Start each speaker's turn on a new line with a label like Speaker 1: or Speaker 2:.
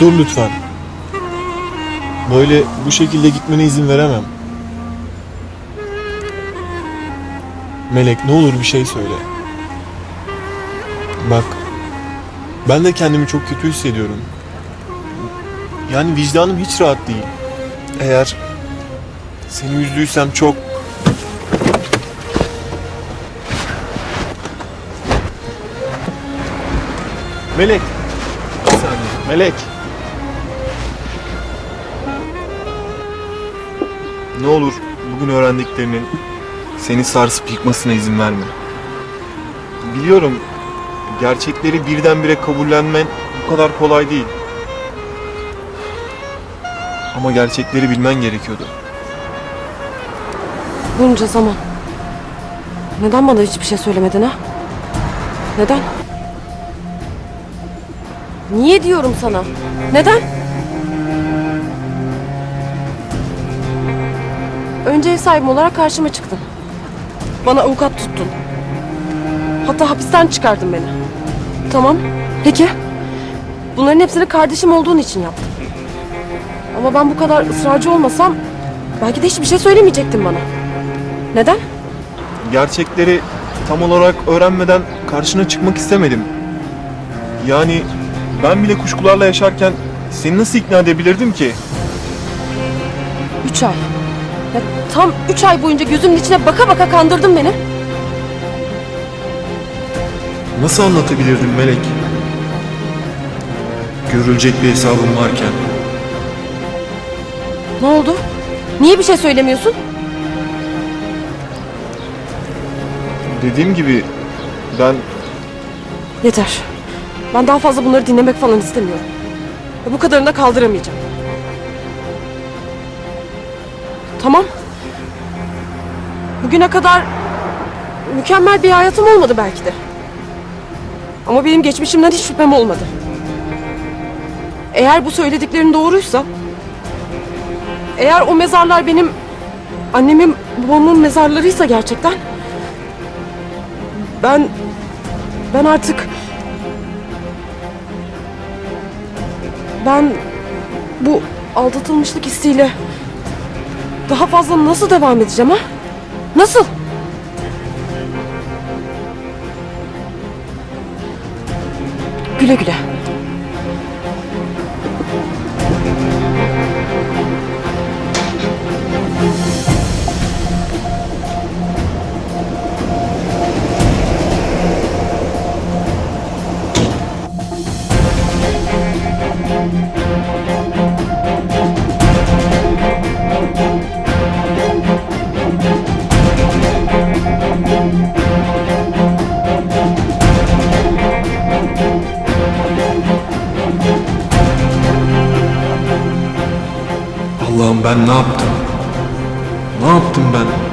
Speaker 1: Dur lütfen. Böyle bu şekilde gitmene izin veremem. Melek ne olur bir şey söyle. Bak. Ben de kendimi çok kötü hissediyorum. Yani vicdanım hiç rahat değil. Eğer seni üzdüysem çok Melek. Bir saniye. Melek. Ne olur bugün öğrendiklerinin seni sarsıp yıkmasına izin verme. Biliyorum gerçekleri birdenbire kabullenmen bu kadar kolay değil. Ama gerçekleri bilmen gerekiyordu.
Speaker 2: Bunca zaman. Neden bana hiçbir şey söylemedin ha? Neden? Niye diyorum sana? Neden? Önce ev sahibim olarak karşıma çıktın. Bana avukat tuttun. Hatta hapisten çıkardın beni. Tamam. Peki. Bunların hepsini kardeşim olduğun için yaptım. Ama ben bu kadar ısrarcı olmasam belki de hiçbir şey söylemeyecektin bana. Neden?
Speaker 1: Gerçekleri tam olarak öğrenmeden karşına çıkmak istemedim. Yani ben bile kuşkularla yaşarken seni nasıl ikna edebilirdim ki?
Speaker 2: Üç ay. Ya tam üç ay boyunca gözümün içine baka baka kandırdın beni.
Speaker 1: Nasıl anlatabilirdim Melek? Görülecek bir hesabım varken.
Speaker 2: Ne oldu? Niye bir şey söylemiyorsun?
Speaker 1: Dediğim gibi ben
Speaker 2: Yeter. Ben daha fazla bunları dinlemek falan istemiyorum. Ya bu kadarını da kaldıramayacağım. Tamam. Bugüne kadar mükemmel bir hayatım olmadı belki de. Ama benim geçmişimden hiç şüphem olmadı. Eğer bu söylediklerin doğruysa... Eğer o mezarlar benim annemin babamın mezarlarıysa gerçekten... Ben ben artık ben bu aldatılmışlık hissiyle daha fazla nasıl devam edeceğim ha? Nasıl? Güle güle.
Speaker 1: Allah'ım ben ne yaptım? Ne yaptım ben?